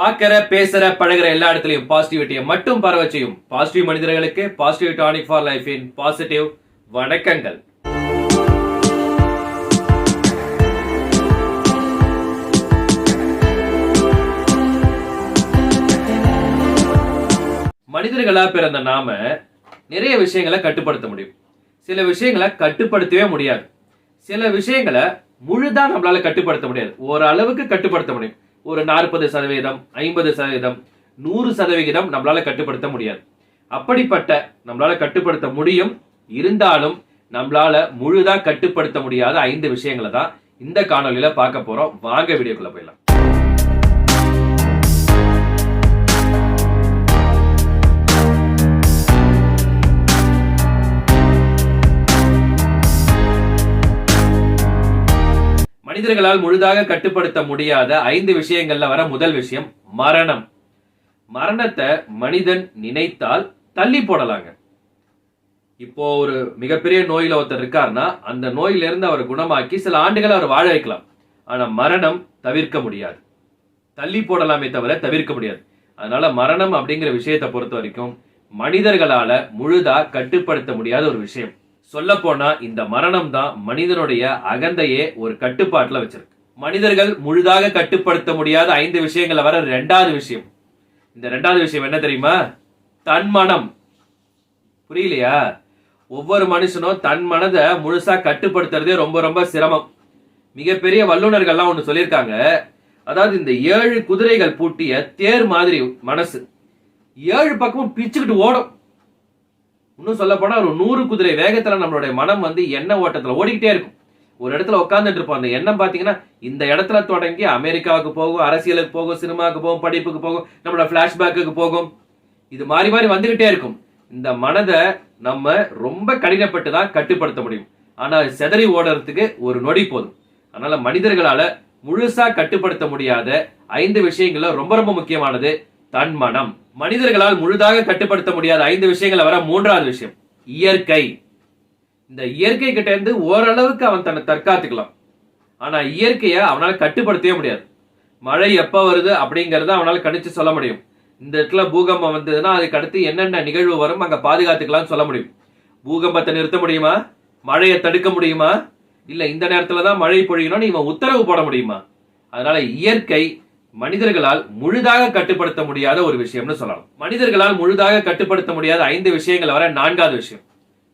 பார்க்கிற பேசுற பழகுற எல்லா இடத்துலையும் பாசிட்டிவிட்டியை மட்டும் பரவ செய்யும் பாசிட்டிவ் மனிதர்களுக்கு பாசிட்டிவ் டானிக் ஃபார் லைஃபின் பாசிட்டிவ் வணக்கங்கள். மனிதர்களா பிறந்த நாம நிறைய விஷயங்களை கட்டுப்படுத்த முடியும். சில விஷயங்களை கட்டுப்படுத்தவே முடியாது. சில விஷயங்களை முழுதா நம்மளால கட்டுப்படுத்த முடியாது. ஓரளவுக்கு கட்டுப்படுத்த முடியும். ஒரு நாற்பது சதவீதம் ஐம்பது சதவீதம் நூறு சதவிகிதம் நம்மளால கட்டுப்படுத்த முடியாது. அப்படிப்பட்ட நம்மளால கட்டுப்படுத்த முடியும். இருந்தாலும் நம்மளால முழுதா கட்டுப்படுத்த முடியாத ஐந்து விஷயங்களை தான் இந்த காணொலியில பார்க்க போறோம். வாங்க வீடியோக்குள்ள போயிடலாம். மனிதர்களால் முழுதாக கட்டுப்படுத்த முடியாத ஐந்து விஷயங்கள்ல வர முதல் விஷயம் மரணம். மரணத்தை மனிதன் நினைத்தால் தள்ளி போடலாங்க. இப்போ ஒரு மிகப்பெரிய நோயில ஒருத்தர் இருக்காருன்னா அந்த நோயில இருந்து அவர் குணமாக்கி சில ஆண்டுகள் அவர் வாழ வைக்கலாம். ஆனா மரணம் தவிர்க்க முடியாது. தள்ளி போடலாமே தவிர தவிர்க்க முடியாது. அதனால மரணம் அப்படிங்கிற விஷயத்தை பொறுத்த வரைக்கும் மனிதர்களால முழுதா கட்டுப்படுத்த முடியாத ஒரு விஷயம். சொல்ல போனா இந்த மரணம் தான் மனிதனுடைய அகந்தையே ஒரு கட்டுப்பாட்டுல வச்சிருக்கு. மனிதர்கள் முழுதாக கட்டுப்படுத்த முடியாத ஐந்து விஷயங்களை வர ரெண்டாவது விஷயம். இந்த ரெண்டாவது விஷயம் என்ன தெரியுமா? தன் மனம் புரியலையா? ஒவ்வொரு மனுஷனும் தன் மனதை முழுசா கட்டுப்படுத்துறதே ரொம்ப ரொம்ப சிரமம். மிகப்பெரிய வல்லுநர்கள்லாம் ஒன்று சொல்லியிருக்காங்க. அதாவது இந்த ஏழு குதிரைகள் பூட்டிய தேர் மாதிரி மனசு. ஏழு பக்கமும் பிச்சுக்கிட்டு ஓடும். இன்னும் சொல்ல போனா ஒரு நூறு குதிரை வேகத்துல நம்மளுடைய மனம் வந்து எண்ணெய் ஓட்டத்துல ஓடிக்கிட்டே இருக்கும். ஒரு இடத்துல உட்காந்துட்டு இருப்போம். அந்த எண்ணம் பாத்தீங்கன்னா இந்த இடத்துல தொடங்கி அமெரிக்காவுக்கு போகும் அரசியலுக்கு போகும் சினிமாவுக்கு போகும் படிப்புக்கு போகும் நம்மளோட பிளாஷ்பேக்கு போகும். இது மாறி மாறி வந்துகிட்டே இருக்கும். இந்த மனதை நம்ம ரொம்ப கடினப்பட்டு தான் கட்டுப்படுத்த முடியும். ஆனால் செதறி சிதறி ஓடுறதுக்கு ஒரு நொடி போதும். அதனால மனிதர்களால முழுசா கட்டுப்படுத்த முடியாத ஐந்து விஷயங்கள்ல ரொம்ப ரொம்ப முக்கியமானது தன் மனம். மனிதர்களால் முழுதாக கட்டுப்படுத்த முடியாத ஐந்து விஷயங்களை வர மூன்றாவது விஷயம் இயற்கை. இந்த இயற்கை கிட்ட இருந்து ஓரளவுக்கு அவன் தன்னை தற்காத்துக்கலாம். ஆனா இயற்கையை அவனால் கட்டுப்படுத்தவே முடியாது. மழை எப்ப வருது அப்படிங்கறத அவனால் கணிச்சு சொல்ல முடியும். இந்த இடத்துல பூகம்பம் வந்ததுன்னா அதுக்கு அடுத்து என்னென்ன நிகழ்வு வரும் அங்க பாதுகாத்துக்கலாம்னு சொல்ல முடியும். பூகம்பத்தை நிறுத்த முடியுமா? மழையை தடுக்க முடியுமா? இல்ல இந்த நேரத்துல தான் மழை பொழியணும்னு இவன் உத்தரவு போட முடியுமா? அதனால இயற்கை மனிதர்களால் முழுதாக கட்டுப்படுத்த முடியாத ஒரு விஷயம்னு சொல்லலாம். மனிதர்களால் முழுதாக கட்டுப்படுத்த முடியாத ஐந்து விஷயங்கள் வர நான்காவது விஷயம்.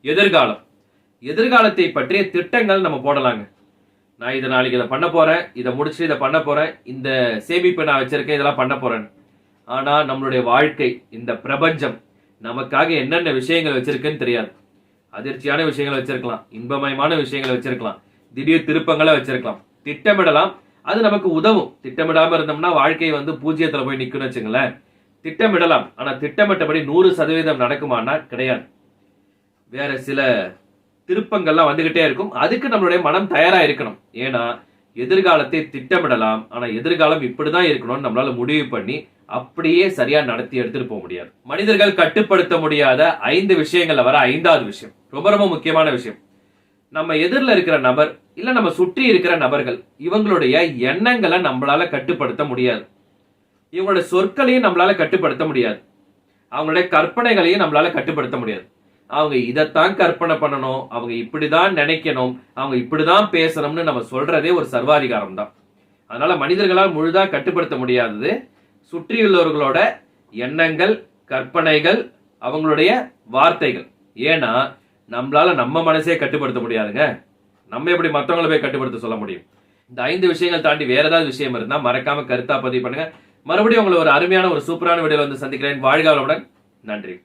எதிர்காலம். எதிர்காலத்தை பற்றிய திட்டங்கள் நம்ம போடலாங்க. நான் இதை நாளைக்கு இதை பண்ண போறேன் இதை முடிச்சு இதை பண்ண போறேன் இந்த சேமிப்பு நான் வச்சிருக்கேன் இதெல்லாம் பண்ண போறேன் ஆனா நம்மளுடைய வாழ்க்கை இந்த பிரபஞ்சம் நமக்காக என்னென்ன விஷயங்கள் வச்சிருக்குன்னு தெரியாது. அதிர்ச்சியான விஷயங்களை வச்சிருக்கலாம் இன்பமயமான விஷயங்களை வச்சிருக்கலாம் திடீர் திருப்பங்களை வச்சிருக்கலாம். திட்டமிடலாம் அது நமக்கு உதவும். திட்டமிடாம இருந்தோம்னா வாழ்க்கை வந்து பூஜ்ஜியத்துல போய் நிக்கும்னு வச்சுங்களேன் திட்டமிடலாம். ஆனா திட்டமிட்டபடி நூறு சதவீதம் நடக்குமானா கிடையாது. வேற சில திருப்பங்கள்லாம் வந்துகிட்டே இருக்கும். அதுக்கு நம்மளுடைய மனம் தயாரா இருக்கணும். ஏன்னா எதிர்காலத்தை திட்டமிடலாம். ஆனா எதிர்காலம் இப்படிதான் இருக்கணும்னு நம்மளால முடிவு பண்ணி அப்படியே சரியா நடத்தி எடுத்துட்டு போக முடியாது. மனிதர்கள் கட்டுப்படுத்த முடியாத ஐந்து விஷயங்கள்ல வர ஐந்தாவது விஷயம். ரொம்ப ரொம்ப முக்கியமான விஷயம். நம்ம எதிரில் இருக்கிற நபர் இல்ல நம்ம சுற்றி இருக்கிற நபர்கள் இவங்களுடைய எண்ணங்களை நம்மளால கட்டுப்படுத்த முடியாது. இவங்களுடைய சொற்களையும் நம்மளால கட்டுப்படுத்த முடியாது. அவங்களுடைய கற்பனைகளையும் நம்மளால கட்டுப்படுத்த முடியாது. அவங்க இதைத்தான் கற்பனை பண்ணணும் அவங்க இப்படிதான் நினைக்கணும் அவங்க இப்படிதான் பேசணும்னு நம்ம சொல்றதே ஒரு சர்வாதிகாரம் தான் அதனால மனிதர்களால் முழுதா கட்டுப்படுத்த முடியாதது சுற்றியுள்ளவர்களோட எண்ணங்கள் கற்பனைகள் அவங்களுடைய வார்த்தைகள். ஏன்னா நம்மளால நம்ம மனசே கட்டுப்படுத்த முடியாதுங்க. நம்ம எப்படி மற்றவங்களை போய் கட்டுப்படுத்த சொல்ல முடியும்? இந்த ஐந்து விஷயங்கள் தாண்டி வேற ஏதாவது விஷயம் இருந்தா மறக்காம கருத்தா பதிவு பண்ணுங்க. மறுபடியும் உங்களை ஒரு அருமையான ஒரு சூப்பரான விடையில வந்து சந்திக்கிறேன். வாழ்க நன்றி.